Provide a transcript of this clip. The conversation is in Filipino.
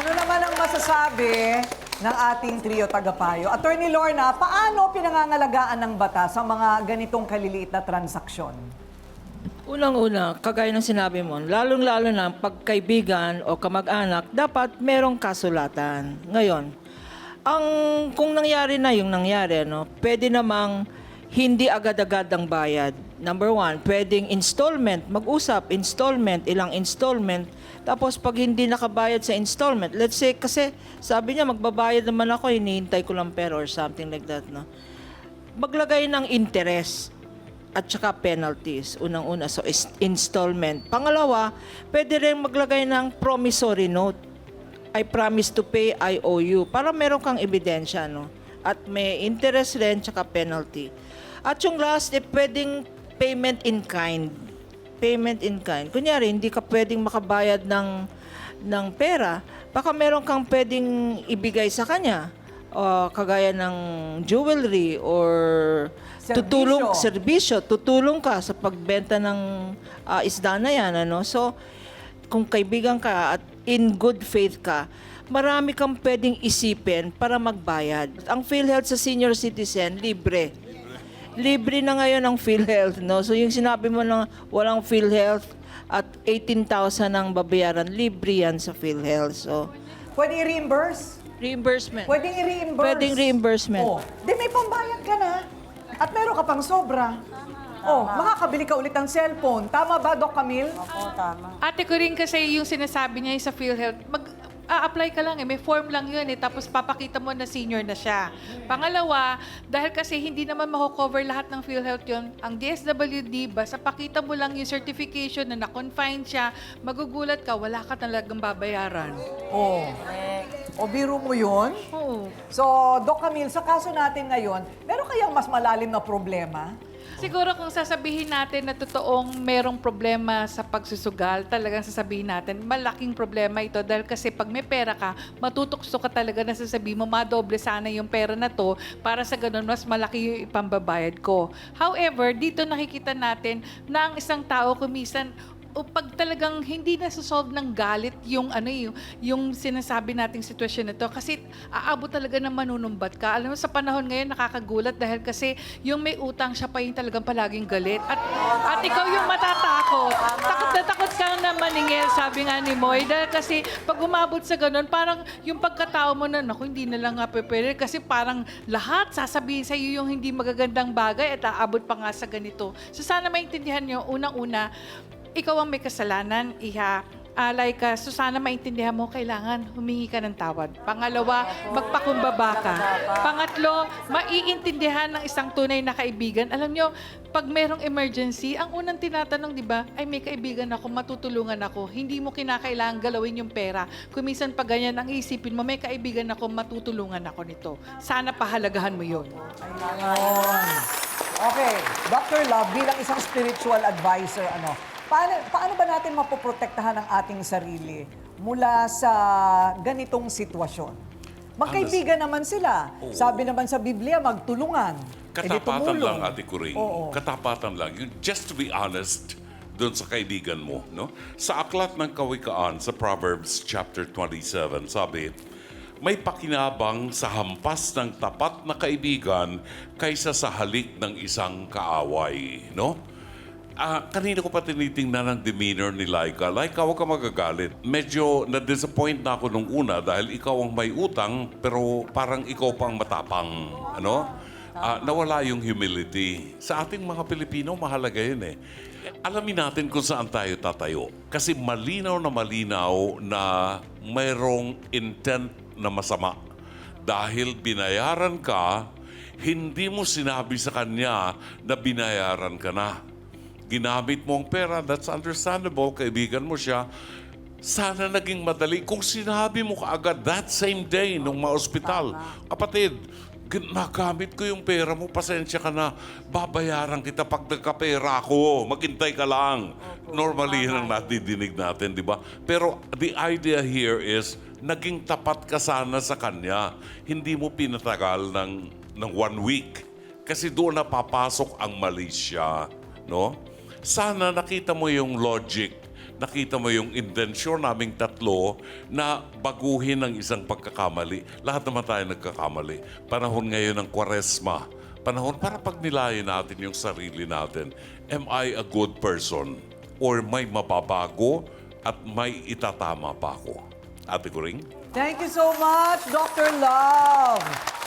Ano naman ang masasabi ng ating trio tagapayo? Attorney Lorna, paano pinangangalagaan ng batas sa mga ganitong kaliliit na transaksyon? Unang-una, kagaya ng sinabi mo, lalong-lalo na pagkaibigan o kamag-anak, dapat merong kasulatan. Ngayon, ang kung nangyari na yung nangyari, no, pwede namang hindi agad-agad ang bayad. Number one, pwedeng installment, mag-usap, installment, ilang installment. Tapos pag hindi nakabayad sa installment, let's say, kasi sabi niya, magbabayad naman ako, hinihintay ko lang pera or something like that, no? Maglagay ng interest at saka penalties. Unang-una, so installment. Pangalawa, pwede rin maglagay ng promissory note. I promise to pay, I owe you. Para meron kang ebidensya, no? At may interest rin, tsaka penalty. At yung last, eh, pwedeng payment in kind. Payment in kind. Kunyari, hindi ka pwedeng makabayad ng, ng pera. Baka meron kang pwedeng ibigay sa kanya. O, kagaya ng jewelry or tutulong Serbisyo. serbisyo, tutulong ka sa pagbenta ng ah, isda na yan. Ano? So, kung kaibigan ka at in good faith ka, marami kang pwedeng isipin para magbayad. Ang PhilHealth sa senior citizen, libre. Libre na ngayon ang PhilHealth. No? So, yung sinabi mo na walang PhilHealth at 18,000 ang babayaran, libre yan sa PhilHealth. So, Pwede i-reimburse? reimbursement. Pwedeng i-reimburse? Pwedeng reimbursement. Oh, di may pambayad ka na. At meron ka pang sobra. Oh, makakabili ka ulit ng cellphone. Tama ba, Doc Camille? Ate ko rin kasi yung sinasabi niya yung sa PhilHealth, mag a-apply ka lang eh, may form lang yun eh, tapos papakita mo na senior na siya. Pangalawa, dahil kasi hindi naman mako-cover lahat ng PhilHealth yun, ang DSWD, basta pakita mo lang yung certification na na-confine siya, magugulat ka, wala ka talagang babayaran. Oh. O biro mo yun? Oo. So, Doc Camille, sa kaso natin ngayon, meron kayang mas malalim na problema? Siguro kung sasabihin natin na totoong merong problema sa pagsusugal, talagang sasabihin natin, malaking problema ito dahil kasi pag may pera ka, matutukso ka talaga na sasabihin mo, madoble sana yung pera na to para sa ganun mas malaki yung ipambabayad ko. However, dito nakikita natin na ang isang tao kumisan o pag talagang hindi na solve ng galit yung ano yung, yung sinasabi nating sitwasyon na to kasi aabot talaga ng manunumbat ka. Alam mo sa panahon ngayon nakakagulat dahil kasi yung may utang siya pa yung talagang palaging galit at at ikaw yung matatakot. Takot na takot ka na maningil sabi nga ni Moy dahil kasi pag umabot sa ganun parang yung pagkatao mo na naku hindi na lang nga pwede kasi parang lahat sasabihin sa iyo yung hindi magagandang bagay at aabot pa nga sa ganito. So sana maintindihan nyo unang-una ikaw ang may kasalanan, iha. Alay ka, so sana maintindihan mo, kailangan humingi ka ng tawad. Pangalawa, magpakumbaba ka. Pangatlo, maiintindihan ng isang tunay na kaibigan. Alam nyo, pag merong emergency, ang unang tinatanong, di ba, ay may kaibigan ako, matutulungan ako. Hindi mo kinakailangan galawin yung pera. Kung minsan pag ganyan ang isipin mo, may kaibigan ako, matutulungan ako nito. Sana pahalagahan mo yun. Okay, Dr. Love, bilang isang spiritual advisor, ano, paano, paano ba natin mapoprotektahan ang ating sarili mula sa ganitong sitwasyon? Magkaibigan naman sila. Sabi naman sa Biblia, magtulungan. Eh, di Katapatan tumulong. lang, Ate Kuring. Oo. Katapatan lang. Yun, just to be honest, doon sa kaibigan mo, no? Sa aklat ng kawikaan, sa Proverbs chapter 27, sabi, may pakinabang sa hampas ng tapat na kaibigan kaysa sa halik ng isang kaaway, no? Ah, kanina ko pa tinitingnan ang demeanor ni Laika. Laika, huwag ka magagalit. Medyo na-disappoint na ako nung una dahil ikaw ang may utang pero parang ikaw pang matapang. Ano? Ah, nawala yung humility. Sa ating mga Pilipino, mahalaga yun eh. Alamin natin kung saan tayo tatayo. Kasi malinaw na malinaw na mayroong intent na masama. Dahil binayaran ka, hindi mo sinabi sa kanya na binayaran ka na ginamit mo ang pera, that's understandable, kaibigan mo siya. Sana naging madali. Kung sinabi mo kaagad that same day nung ma-hospital, kapatid, nagamit ko yung pera mo, pasensya ka na, babayaran kita pag nagkapera ako, maghintay ka lang. Normally, yun ang natidinig natin, di ba? Pero the idea here is, naging tapat ka sana sa kanya. Hindi mo pinatagal ng, ng one week. Kasi doon na papasok ang mali siya, no? Sana nakita mo yung logic nakita mo yung intensyon naming tatlo na baguhin ang isang pagkakamali. Lahat naman tayo nagkakamali. Panahon ngayon ng kwaresma. Panahon para pagnilayan natin yung sarili natin. Am I a good person? Or may mababago at may itatama pa ako? Ate Kuring? Thank you so much, Dr. Love.